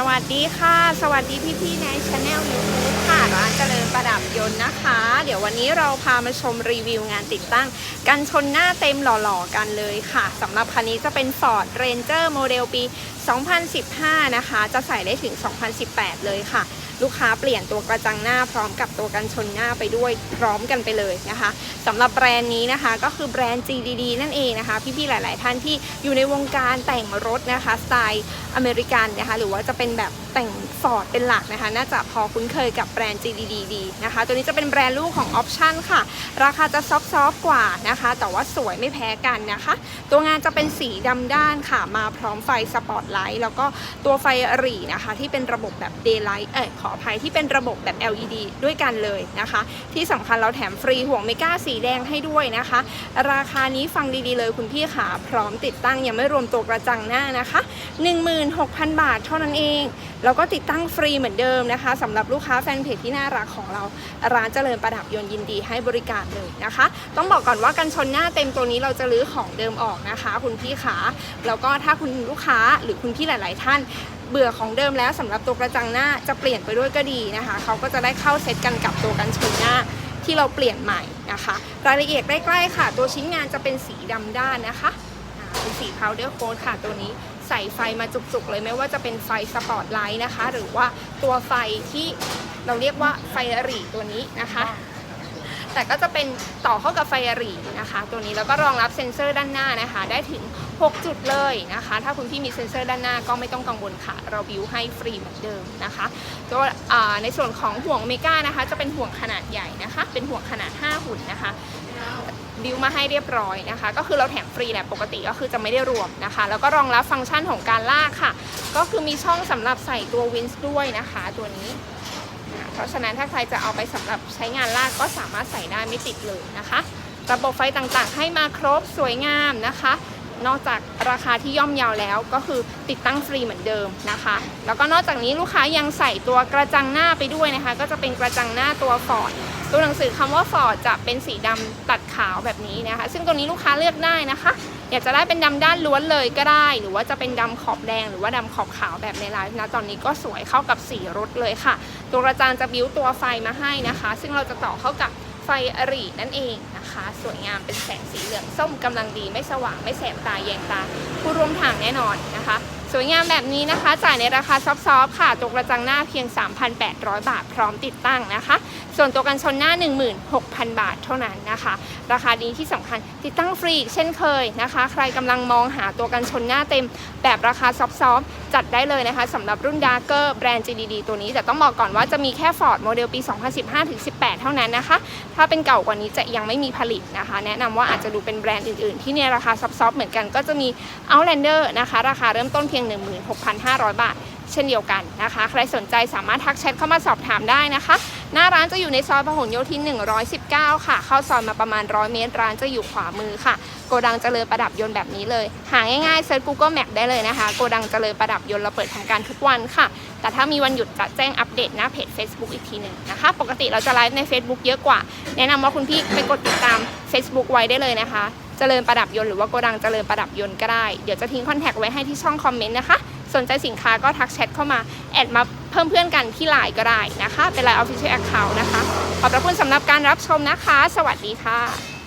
สวัสดีค่ะ สวัสดีพี่ๆในช anel YouTube ค่ะร้านเจริญประดับยนต์นะคะ เดี๋ยววันนี้เราพามาชมรีวิวงานติดตั้ง กันชนหน้าเต็มหล่อๆ กันเลยค่ะสำหรับคันนี้จะเป็น Ford Ranger โมเดลปี 2015 นะคะ จะใส่ได้ถึง 2018 เลยค่ะ ลูกค้าเปลี่ยนตัวกระจังหน้าพร้อมกับตัวกันชนหน้าไปด้วยพร้อมกันไปเลยนะคะสำหรับแบรนด์นี้นะคะก็คือแบรนด์ GDD นั่นเองนะคะ พี่ๆหลาย ๆ ท่านที่อยู่ในวงการแต่งรถนะคะสไตล์อเมริกันนะคะหรือว่าจะเป็นแบบ แต่งฟอร์ดเป็นหลักนะคะ น่าจะพอคุ้นเคยกับแบรนด์ GDD ดีนะคะ ตัวนี้จะเป็นแบรนด์ลูกของ Option ค่ะ ราคาจะซอฟต์กว่านะคะ แต่ว่าสวยไม่แพ้กันนะคะ ตัวงานจะเป็นสีดำด้านค่ะ มาพร้อมไฟสปอตไลท์แล้วก็ตัวไฟหรี่นะคะ ที่เป็นระบบแบบ Daylight เอ้ยขออภัยที่เป็นระบบแบบ LED ด้วยกันเลยนะคะ ที่สำคัญเราแถมฟรีห่วงเมก้าสีแดงให้ด้วยนะคะ ราคานี้ฟังดีๆเลยคุณพี่ขาพร้อมติดตั้งยังไม่รวมตัวกระจังหน้านะคะ 16,000 บาทเท่านั้นเองแล้วก็ติดตั้งฟรีเหมือนเดิมนะคะสำหรับลูกค้าแฟนเพจที่น่ารักของเรา ร้านเจริญประดับยนต์ยินดีให้บริการเลยนะคะ ต้องบอกก่อนว่ากันชนหน้าเต็มตัวนี้เราจะรื้อของเดิมออกนะคะ คุณพี่ขาแล้วก็ถ้าคุณลูกค้าหรือคุณพี่หลาย ๆ ท่านเบื่อของเดิมแล้วสำหรับตัวกระจังหน้าจะเปลี่ยนไปด้วยก็ดีนะคะ เขาก็จะได้เข้าเซตกันกับตัวกันชนหน้าที่เราเปลี่ยนใหม่นะคะ รายละเอียดใกล้ๆค่ะ ตัวชิ้นงานจะเป็นสีดำด้านนะคะเป็นสี powder coat ค่ะตัวนี้ ใส่ไฟมาจุกๆเลยไม่ว่าจะเป็นไฟสปอตไลท์นะคะ หรือว่าตัวไฟที่เราเรียกว่าไฟหรี่ตัวนี้นะคะ แต่ก็จะเป็นต่อเข้ากับไฟรีนะคะ ตัวนี้แล้วก็รองรับเซ็นเซอร์ด้านหน้านะคะ ได้ถึง 6 จุดเลยนะคะ ถ้าคุณพี่มีเซ็นเซอร์ด้านหน้าก็ไม่ต้องกังวลค่ะ เราบิวให้ฟรีเหมือนเดิมนะคะตัวในส่วนของห่วงเมกานะคะ จะเป็นห่วงขนาดใหญ่นะคะ เป็นห่วงขนาด 5 หุ่นนะคะบิวมาให้เรียบร้อยนะคะ ก็คือเราแถมฟรีแหละปกติก็คือจะไม่ได้รวมนะคะ แล้วก็รองรับฟังก์ชันของการลากค่ะ ก็คือมีช่องสำหรับใส่ตัววินส์ด้วยนะคะ ตัวนี้ เพราะฉะนั้นถ้าใครจะเอาไปสำหรับใช้งานลากก็สามารถใส่ได้ไม่ติดเลยนะคะ ระบบไฟต่างๆ ให้มาครบสวยงามนะคะ นอกจากราคาที่ย่อมเยาวแล้วก็คือติดตั้งฟรีเหมือนเดิมนะคะ แล้วก็นอกจากนี้ลูกค้ายังใส่ตัวกระจังหน้าไปด้วยนะคะ ก็จะเป็นกระจังหน้าตัวฟอร์ด ตัวหนังสือคำว่าฟอร์ดจะเป็นสีดำตัดขาวแบบนี้นะคะ ซึ่งตัวนี้ลูกค้าเลือกได้นะคะ อยากจะได้เป็นดำด้านล้วนเลยก็ได้ หรือว่าจะเป็นดำขอบแดง หรือว่าดำขอบขาวแบบในไลฟ์นะตอนนี้ก็สวยเข้ากับสีรถเลยค่ะ ตัวกระจางจะบิ้วตัวไฟมาให้นะคะ ซึ่งเราจะต่อเข้ากับไฟอรีนั่นเองนะคะ สวยงามเป็นแสงสีเหลืองส้มกำลังดีไม่สว่างไม่แสบตาแยงตาผู้ร่วมทางแน่นอนนะคะสวยงามแบบนี้นะคะ จ่ายในราคาซอฟๆค่ะตัวกระจังหน้าเพียง 3,800 บาทพร้อมติดตั้งนะคะ ส่วนตัวกันชนหน้า 16,000 บาทเท่านั้นนะคะ ราคาดีที่สำคัญติดตั้งฟรีเช่นเคยนะคะ ใครกำลังมองหาตัวกันชนหน้าเต็ม แบบราคาซอฟๆจัดได้เลยนะคะสำหรับรุ่นดาร์เกอร์แบรนด์ GDD ตัวนี้แต่ต้องบอกก่อนว่าจะมีแค่ Ford โมเดลปี 2015-18 เท่านั้นนะคะ ถ้าเป็นเก่ากว่านี้จะยังไม่มีผลิตนะคะ แนะนำว่าอาจจะดูเป็นแบรนด์อื่นๆ ที่ในราคาซอฟๆเหมือนกันก็จะมี Outlander นะคะ ราคาเริ่มต้นเพียงยง 16,500 บาท เช่นเดียวกันนะคะ ใครสนใจสามารถทักแชทเข้ามาสอบถามได้นะคะ หน้าร้านจะอยู่ในซอยพหลโยธิน 119 ค่ะ เข้าซอยมาประมาณ 100 เมตร ร้านจะอยู่ขวามือค่ะ โกดังเจริญประดับยนต์แบบนี้เลย หาง่ายๆเซิร์ช Google Map ได้เลยนะคะ โกดังเจริญประดับยนต์เราเปิดทำการทุกวันค่ะ แต่ถ้ามีวันหยุดจะแจ้งอัปเดตหน้าเพจ Facebook อีกทีหนึ่งนะคะ ปกติเราจะไลฟ์ใน Facebook เยอะกว่า แนะนำว่าคุณพี่ไปกดติดตาม Facebook ไว้ได้เลยนะคะ เจริญประดับยนต์หรือว่าโกดังเจริญประดับยนต์ก็ได้ เดี๋ยวจะทิ้งคอนแทคไว้ให้ที่ช่องคอมเมนต์นะคะ สนใจสินค้าก็ทักแชทเข้ามาแอดมาเพิ่มเพื่อนกันที่ไลน์ก็ได้นะคะ เป็นไลน์ออฟฟิเชียลแอคเคาท์นะคะ ขอบพระคุณสำหรับการรับชมนะคะ สวัสดีค่ะ